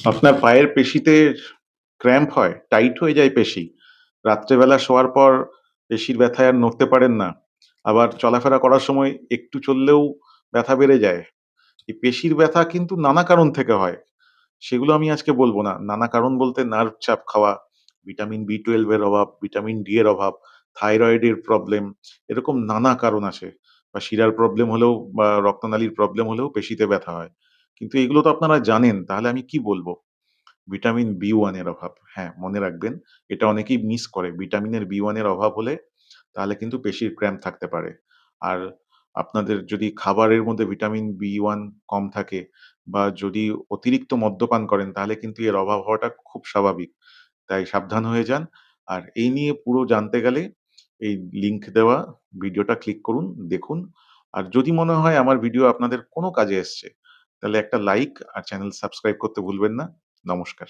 আপনার পায়ের পেশিতে ক্র্যাম্প হয়, টাইট হয়ে যায় পেশি। রাত্রেবেলা শোয়ার পর পেশির ব্যথায় আর নড়তে পারেন না। আবার চলাফেরা করার সময় একটু চললেও ব্যথা বেড়ে যায়। এই পেশির ব্যথা কিন্তু নানা কারণ থেকে হয়। সেগুলো আমি আজকে বলব না। নানা কারণ বলতে নার্ভ চাপ খাওয়া, ভিটামিন B12 এর অভাব, ভিটামিন ডি এর অভাব, থাইরয়েডের প্রবলেম এরকম নানা কারণ আছে। বা শিরার প্রবলেম হলেও বা রক্তনালীর প্রবলেম হলেও পেশিতে ব্যথা হয়। কিন্তু এগুলো তো আপনারা জানেন তাহলে আমি কি বলব ভিটামিন বি ওয়ানের অভাব। হ্যাঁ, মনে রাখবেন এটা অনেকেই মিস করে। ভিটামিনের বি ওয়ানের অভাব হলে তাহলে কিন্তু পেশির ক্র্যাম্প থাকতে পারে। আর আপনাদের যদি খাবারের মধ্যে ভিটামিন বি ওয়ান কম থাকে বা যদি অতিরিক্ত মদ্যপান করেন তাহলে কিন্তু এর অভাব হওয়াটা খুব স্বাভাবিক। তাই সাবধান হয়ে যান। আর এই নিয়ে পুরো জানতে গেলে এই লিংক দেওয়া ভিডিওটা ক্লিক করুন, দেখুন। আর যদি মনে হয় আমার ভিডিও আপনাদের কোনো কাজে এসছে, তাহলে একটা লাইক আর চ্যানেল সাবস্ক্রাইব করতে ভুলবেন না। নমস্কার।